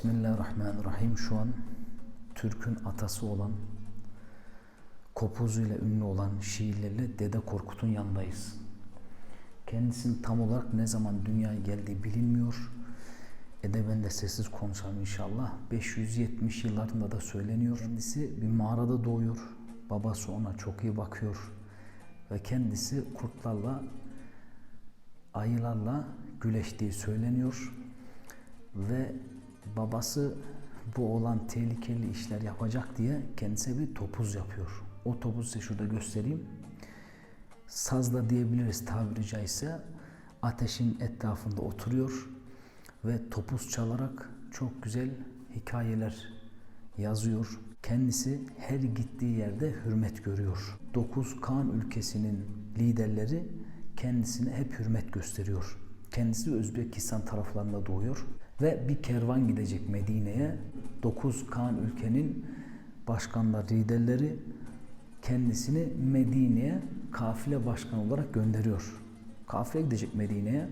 Bismillahirrahmanirrahim. Şu an Türk'ün atası olan, kopuzuyla ünlü olan şiirlerle Dede Korkut'un yanındayız. Kendisinin tam olarak ne zaman dünyaya geldiği bilinmiyor. Edeben de sessiz konuşalım inşallah. 570 yıllarında da söyleniyor. Kendisi bir mağarada doğuyor. Babası ona çok iyi bakıyor. Ve kendisi kurtlarla, ayılarla güleştiği söyleniyor ve babası bu olan tehlikeli işler yapacak diye kendisine bir topuz yapıyor. O topuzu size şurada göstereyim. Sazda diyebiliriz tabiri caizse ateşin etrafında oturuyor ve topuz çalarak çok güzel hikayeler yazıyor. Kendisi her gittiği yerde hürmet görüyor. Dokuz Kaan ülkesinin liderleri kendisine hep hürmet gösteriyor. Kendisi Özbekistan taraflarında doğuyor ve bir kervan gidecek Medine'ye. Dokuz Kaan ülkenin başkanlar, liderleri kendisini Medine'ye kafile başkanı olarak gönderiyor. Kafile gidecek Medine'ye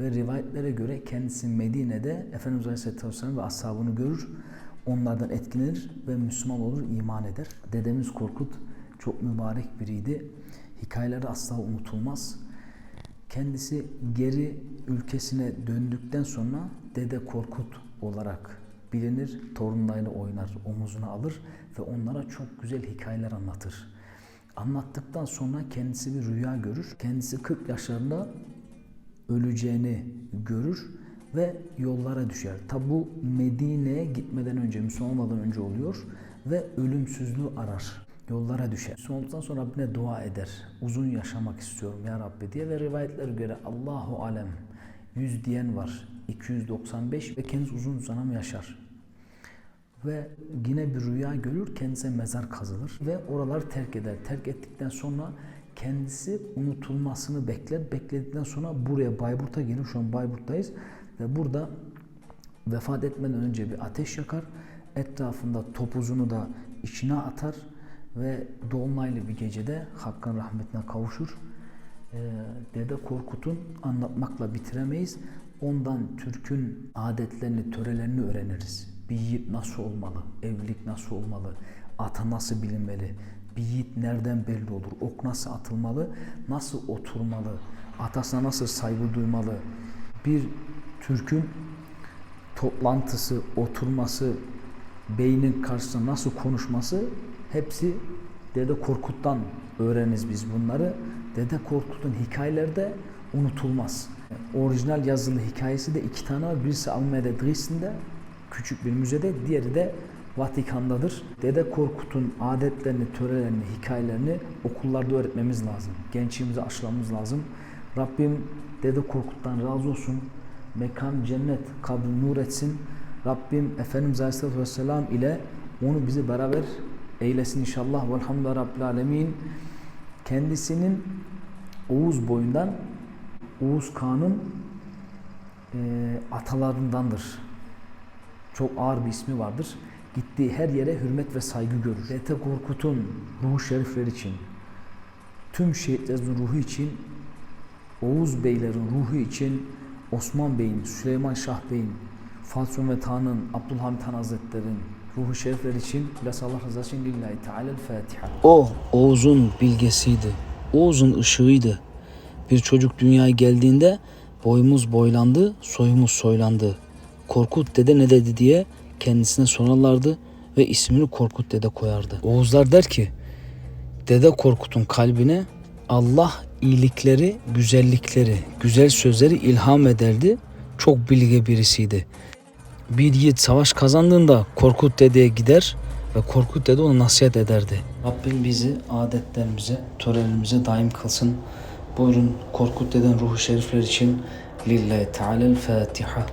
ve rivayetlere göre kendisi Medine'de Efendimiz Aleyhisselatü Vesselam ve ashabını görür. Onlardan etkilenir ve Müslüman olur, iman eder. Dedemiz Korkut çok mübarek biriydi. Hikayeleri asla unutulmaz. Kendisi geri ülkesine döndükten sonra Dede Korkut olarak bilinir. Torunlarıyla oynar, omuzuna alır ve onlara çok güzel hikayeler anlatır. Anlattıktan sonra kendisi bir rüya görür. Kendisi 40 yaşlarında öleceğini görür ve yollara düşer. Tabi bu Medine'ye gitmeden önce, Müslüman olmadan önce oluyor ve ölümsüzlüğü arar. Yollara düşer. Olduktan sonra Rabbine dua eder. Uzun yaşamak istiyorum ya Rabbi diye ve rivayetlere göre Allahu Alem 100 diyen var. 295 ve kendisi uzun zaman yaşar. Ve yine bir rüya görür, kendisine mezar kazılır ve oraları terk eder. Terk ettikten sonra kendisi unutulmasını bekler. Bekledikten sonra buraya Bayburt'a gelir. Şu an Bayburt'tayız. Ve burada vefat etmeden önce bir ateş yakar. Etrafında topuzunu da içine atar ve dolunaylı bir gecede Hakk'ın rahmetine kavuşur. Ee, Dede Korkut'un anlatmakla bitiremeyiz. Ondan Türk'ün adetlerini, törelerini öğreniriz. Bir yiğit nasıl olmalı? Evlilik nasıl olmalı? Ata nasıl bilinmeli? Bir yiğit nereden belli olur? Ok nasıl atılmalı? Nasıl oturmalı? Atasına nasıl saygı duymalı? Bir Türk'ün toplantısı, oturması, beynin karşısında nasıl konuşması hepsi Dede Korkut'tan öğreniriz biz bunları. Dede Korkut'un hikayeleri de unutulmaz. Orijinal yazılı hikayesi de iki tane var. Birisi Almanya'da Dresden'de küçük bir müzede, diğeri de Vatikan'dadır. Dede Korkut'un adetlerini, törelerini, hikayelerini okullarda öğretmemiz lazım. Gençliğimize aşılamamız lazım. Rabbim Dede Korkut'tan razı olsun. Mekan cennet, kabri nur etsin. Rabbim Efendimiz Aleyhisselatü Vesselam ile onu bizi beraber eylesin inşallah. Velhamdülillah Rabbil Alemin. Kendisinin Oğuz boyundan Oğuz Kağan'ın e, atalarındandır. Çok ağır bir ismi vardır. Gittiği her yere hürmet ve saygı görür. Dede Korkut'un ruhu şerifleri için, tüm şehitlerin ruhu için, Oğuz beylerin ruhu için, Osman Bey'in, Süleyman Şah Bey'in, Fatih ve Tan'ın, Abdülhamit Han Hazretleri'nin ruhu şerifler için biraz Allah rızası için lillahi teala Fatiha. O Oğuz'un bilgesiydi. Oğuz'un ışığıydı. Bir çocuk dünyaya geldiğinde boyumuz boylandı, soyumuz soylandı. Korkut dede ne dedi diye kendisine sorarlardı ve ismini Korkut dede koyardı. Oğuzlar der ki Dede Korkut'un kalbine Allah iyilikleri, güzellikleri, güzel sözleri ilham ederdi. Çok bilge birisiydi. Bir yiğit savaş kazandığında Korkut dedeye gider ve Korkut dede ona nasihat ederdi. Rabbim bizi adetlerimize, törelerimize daim kılsın. Buyurun Korkut deden ruhu şerifler için Lillahi Teala'l Fatiha.